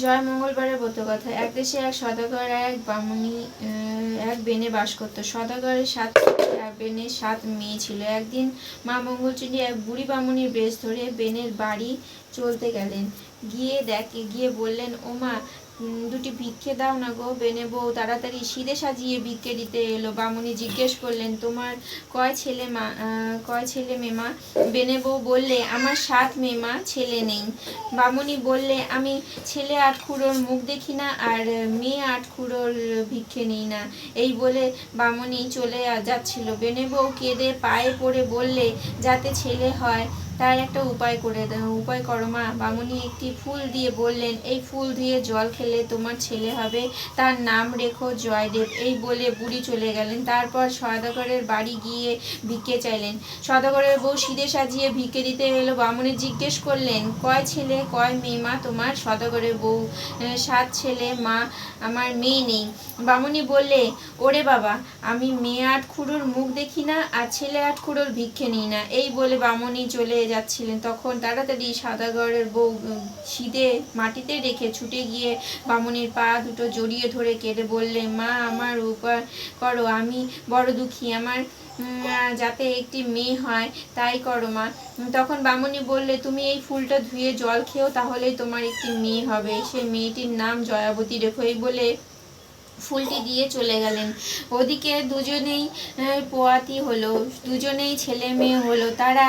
জয় মঙ্গলবারের ব্রত কথা। এক দেশে এক সদাগর, এক বামুনি এক বেনে বাস করতো। সদাগরের সাত এক বেনের সাত মেয়ে ছিল। একদিন মা মঙ্গলচণ্ডী এক বুড়ি বামুনির বেশ ধরে বেনের বাড়ি চলতে গেলেন। গিয়ে দেখে, গিয়ে বললেন ও মা দুটি ভিক্ষে দাও না গো, বেনে বউ, তাড়াতাড়ি সিদে সাজিয়ে ভিক্ষে দিতে এলো। বামুনি জিজ্ঞেস করলেন, তোমার কয় ছেলে মা কয় ছেলে মেমা? বেনে বউ বললে, আমার সাত মেমা, ছেলে নেই। বামুনি বললে, আমি ছেলে আট খুঁড়োর মুখ দেখি না, আর মেয়ে আট খুঁড়োর ভিক্ষে নেই না। এই বলে বামুনি চলে যাচ্ছিল। বেনে বউ কেঁদে পায়ে পড়ে বললে, যাতে ছেলে হয় তার একটা উপায় করে দাও। উপায় করো মা। বামুনি একটি ফুল দিয়ে বললেন এই ফুল দিয়ে জল খেলে তোমার ছেলে হবে। তার নাম রেখো জয়দেব। এই বলে বুড়ি চলে গেলেন। তারপর সদাগরের বাড়ি গিয়ে ভিক্ষে চাইলেন। সদাগরের বউ সিদে সাজিয়ে ভিক্ষে দিতে এলো। বামুনি জিজ্ঞেস করলেন কয় ছেলে কয় মেয়ে মা তোমার? সদাগরের বউ "আহ, সাত ছেলে মা আমার মেয়ে নেই। বামুনি বললে ওরে বাবা আমি মেয়ে আট খুঁড়োর মুখ দেখি না আর ছেলে আট খুঁড়োর ভিক্ষে নিই না। এই বলে বামুনি চলে যাচ্ছিলেন। তখন তাড়াতাড়ি সাদাগরের বউ সিদে মাটিতে রেখে ছুটে গিয়ে বামুনির পা দুটো জড়িয়ে ধরে কেঁদে বললে, মা, আমার উপর করো, আমি বড় দুঃখী, আমার যাতে একটি মেয়ে হয়, তাই করো মা। তখন বামুনি বললে, তুমি এই ফুলটা ধুয়ে জল খেও, তাহলেই তোমার একটি মেয়ে হবে। সেই মেয়েটির নাম জয়াবতী রেখো। এই বলে ফুলটি দিয়ে চলে গেলেন। ওদিকে দুজনেই পোয়াতি হলো, দুজনেই ছেলে মেয়ে হলো, তারা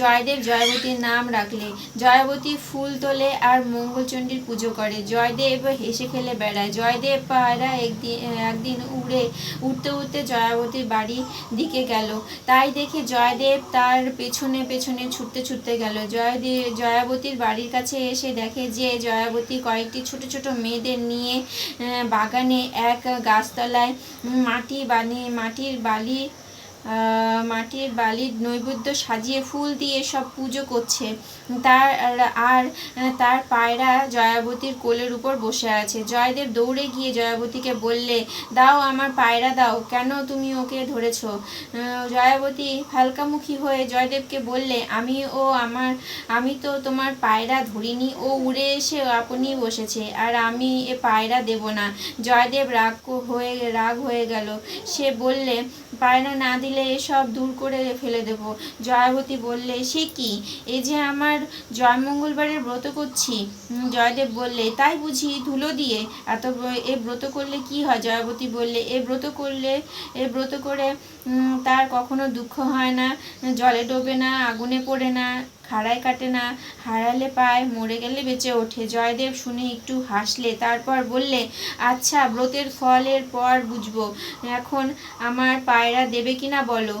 জয়দেব জয়বতীর নাম রাখলে। জয়বতী ফুল তোলে আর মঙ্গলচণ্ডীর পুজো করে। জয়দেব হেসে খেলে বেড়ায়। জয়দেব পায়রা একদিন একদিন উড়ে উঠতে উঠতে জয়াবতীর বাড়ি দিকে গেল। তাই দেখে জয়দেব তার পেছনে পেছনে ছুটতে ছুটতে গেল। জয়দেব জয়াবতীর বাড়ির কাছে এসে দেখে যে জয়াবতী কয়েকটি ছোট ছোট মেয়েদের নিয়ে বাগানে এক গাছতলায় মাটি বানিয়ে মাটির বালি মাটির বালির নৈবেদ্য সাজিয়ে ফুল দিয়ে সব পুজো করছে। তার আর তার পায়রা জয়াবতীর কোলের উপর বসে আছে। জয়দেব দৌড়ে গিয়ে জয়াবতীকে বললে, দাও আমার পায়রা দাও, কেন তুমি ওকে ধরেছো? জয়াবতী হালকামুখী হয়ে জয়দেবকে বললে, আমি ও আমার, আমি তো তোমার পায়রা ধরিনি, ও উড়ে এসে আপনি বসেছে, আর আমি এ পায়রা দেব না। জয়দেব রাগ হয়ে রাগ হয়ে গেল। সে বললে পায়রা না দিলে এসব দূর করে ফেলে দেব। জয়াবতী বললে, সে কি? এ যে আমার জয়মঙ্গলবারের ব্রত করছি। জয়দেব বললে, তাই বুঝি ধুলো দিয়ে। এত এ ব্রত করলে কি হয়? জয়াবতী বললে, এ ব্রত করলে, এ ব্রত করে তার কখনো দুঃখ হয় না, জলে ডোবে না, আগুনে পড়ে না, খাড়ায় কাটে না, হারালে পায়, মরে গেলে বেঁচে ওঠে। জয়দেব শুনে একটু হাসলে, তারপর বললে আচ্ছা ব্রতের ফলের পর বুঝব। এখন আমার পায়রা দেবে কিনা বলো?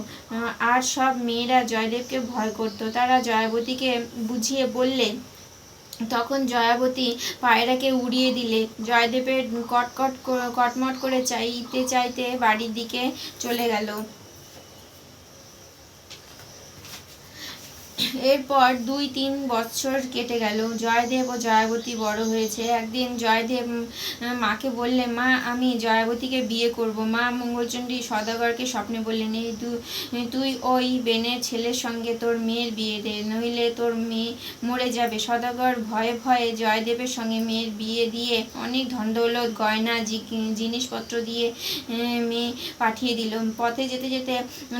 আর সব মেয়েরা জয়দেবকে ভয় করত। তারা জয়াবতীকে বুঝিয়ে বললে তখন জয়াবতী পায়রাকে উড়িয়ে দিলে। জয়দেবের কটকট কটমট করে চাইতে চাইতে বাড়ির দিকে চলে গেল। এরপর দুই তিন বছর কেটে গেল। জয়দেব ও জয়াবতী বড় হয়েছে। একদিন জয়দেব মাকে বললে, মা, আমি জয়াবতীকে বিয়ে করব। মা মঙ্গলচণ্ডী সদাগরকে স্বপ্নে বললেন, এই তুই ওই বেনের ছেলের সঙ্গে তোর মেয়ের বিয়ে দে, নইলে তোর মেয়ে মরে যাবে। সদাগর ভয়ে ভয়ে জয়দেবের সঙ্গে মেয়ের বিয়ে দিয়ে অনেক ধন গয়না জিনিসপত্র দিয়ে মেয়ে পাঠিয়ে দিল। পথে যেতে যেতে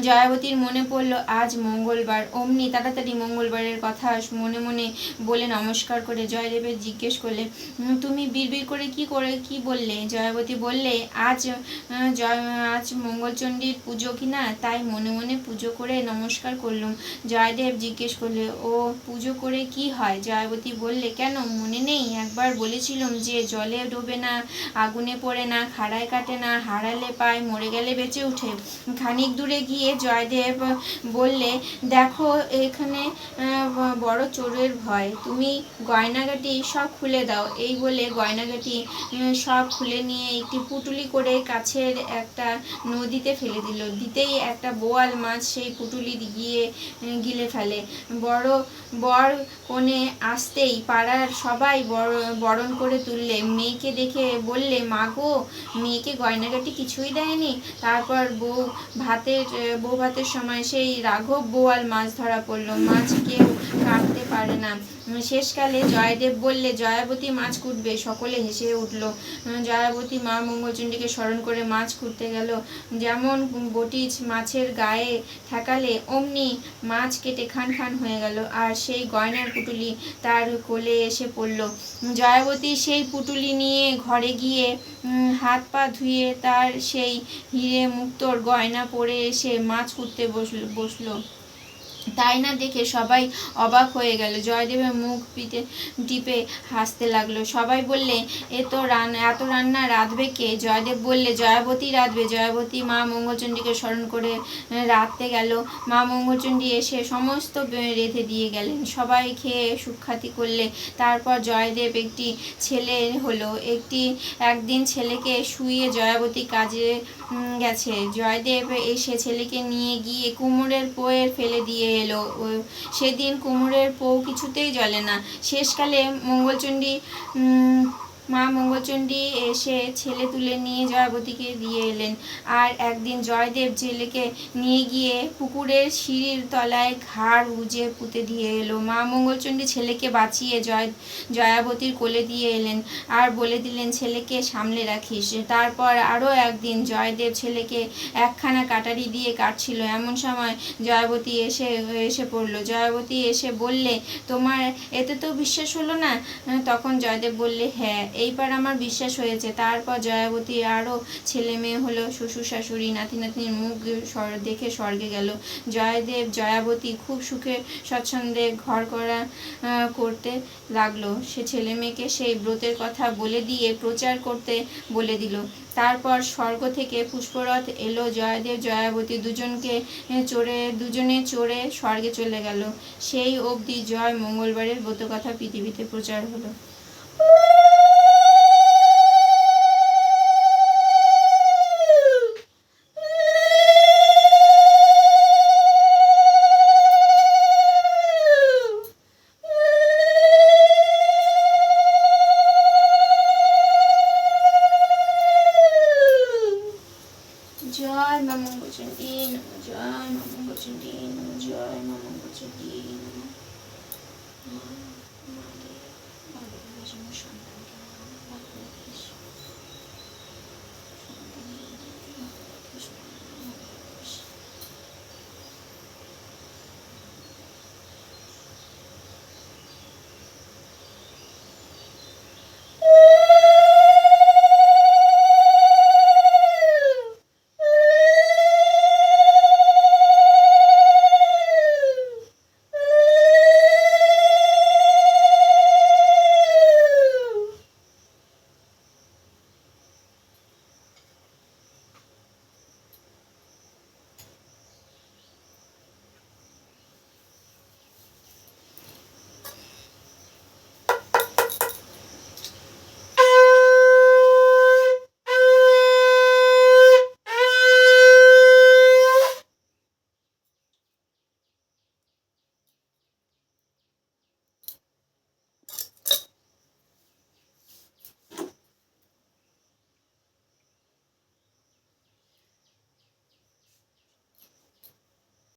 জয়াবতীর মনে পড়ল, আজ মঙ্গলবার। অমনি তাড়াতাড়ি মঙ্গলবারের কথা মনে মনে বলে নমস্কার করে জয়দেবের জিজ্ঞেস করলে "উম, তুমি বিড়বিড় করে কি করে কি বললে? জয়াবতী বললে আজ জয় আজ মঙ্গলচণ্ডীর পুজো কি না? তাই মনে মনে পুজো করে নমস্কার করলুম। জয়দেব জিজ্ঞেস করলে ও পুজো করে কি হয়? জয়াবতী বললে কেন? মনে নেই। একবার বলেছিলাম যে জলে ডোবে না আগুনে পড়ে না খাড়ায় কাটে না হারালে পায় মরে গেলে বেঁচে ওঠে। খানিক দূরে গিয়ে জয়দেব বললে দেখো এখানে বড় চোরের ভয়। তুমি গয়নাগাটি সব খুলে দাও। এই বলে গয়নাগাটি সব খুলে নিয়ে একটি পুটুলি করে কাছের একটা নদীতে ফেলে দিল। দিতেই একটা বোয়াল মাছ সেই পুটুলি গিয়ে গিলে ফেলে। বড় বর কোণে আসতেই পাড়ার সবাই বর- বরণ করে তুললে। মেয়েকে দেখে বললে, মা গো, মেয়েকে গয়নাগাটি কিছুই দেয়নি? তারপর বউ ভাতের বউ ভাতের সময় সেই রাঘব বোয়াল মাছ ধরা পড়ল। মাছ কেউ কাটতে পারে না। শেষকালে জয়দেব বললে, জয়াবতী মাছ কুটবে। সকলে হেসে উঠল। জয়াবতী মা মঙ্গলচণ্ডীকে স্মরণ করে মাছ কুটতে গেল। যেমন বটি মাছের গায়ে ঠেকালে অমনি মাছ কেটে খান খান হয়ে গেল। আর সেই গয়নার পুটুলি তার কোলে এসে পড়ল। জয়াবতী সেই পুটুলি নিয়ে ঘরে গিয়ে হাত পা ধুয়ে তার সেই হিরে মুক্তোর গয়না পরে এসে মাছ কুটতে বসল বসল। তাই না দেখে সবাই অবাক হয়ে গেল। জয়দেবের মুখ পিতে, টিপে হাসতে লাগল। সবাই বললে, এ তো রান্না এত রান্না রাঁধবে কে? জয়দেব বললে, জয়াবতী রাঁধবে, জয়াবতী মা মঙ্গলচণ্ডীকে স্মরণ করে রাঁধতে গেল। মা মঙ্গলচণ্ডী এসে সমস্ত রেঁধে দিয়ে গেলেন। সবাই খেয়ে সুখ্যাতি করলে। তারপর জয়দেব একটি ছেলে হলো। একটি, একদিন ছেলেকে শুয়ে জয়াবতী কাজে গেছে। জয়দেব এসে ছেলেকে নিয়ে গিয়ে কুমোরের পোয়ের ফেলে দিয়ে এলো। সেদিন কুমোরের পো কিছুতেই জ্বলে না। শেষকালে মঙ্গলচণ্ডী মা মঙ্গলচণ্ডী এসে ছেলে তুলে নিয়ে জয়াবতীকে দিয়ে এলেন। আর একদিন জয়দেব ছেলেকে নিয়ে গিয়ে পুকুরের সিঁড়ির তলায় ঘাড় উজে পুঁতে দিয়ে এলো। মা মঙ্গলচণ্ডী ছেলেকে বাঁচিয়ে জয়, জয়াবতীর কোলে দিয়ে এলেন আর বলে দিলেন, ছেলেকে সামলে রাখিস। তারপর আরও একদিন জয়দেব ছেলেকে একখানা কাটারি দিয়ে কাটছিল। এমন সময় জয়াবতী এসে এসে পড়ল। জয়াবতী এসে বললে, তোমার, এতে তো বিশ্বাস হলো না? তখন জয়দেব বললে হ্যাঁ। এইবার আমার বিশ্বাস হয়েছে। তারপর জয়াবতী আরও ছেলে মেয়ে হলো, শ্বশুর শাশুড়ি, নাতি নাতনির মুখ দেখে স্বর্গে গেল। জয়দেব, জয়াবতী খুব সুখে স্বচ্ছন্দে ঘর করা করতে লাগল। সে ছেলে মেয়েকে সেই ব্রতের কথা বলে দিয়ে প্রচার করতে বলে দিল। তারপর স্বর্গ থেকে পুষ্পরথ এলো। জয়দেব, জয়াবতী দুজনকে চড়ে, দুজনে চড়ে স্বর্গে চলে গেল। সেই অবধি জয় মঙ্গলবারের ব্রত কথা পৃথিবীতে প্রচার হলো। জয় মা মঙ্গলচণ্ডী নম জয় মা মঙ্গলচণ্ডী নম জয় মা মঙ্গলচণ্ডী নম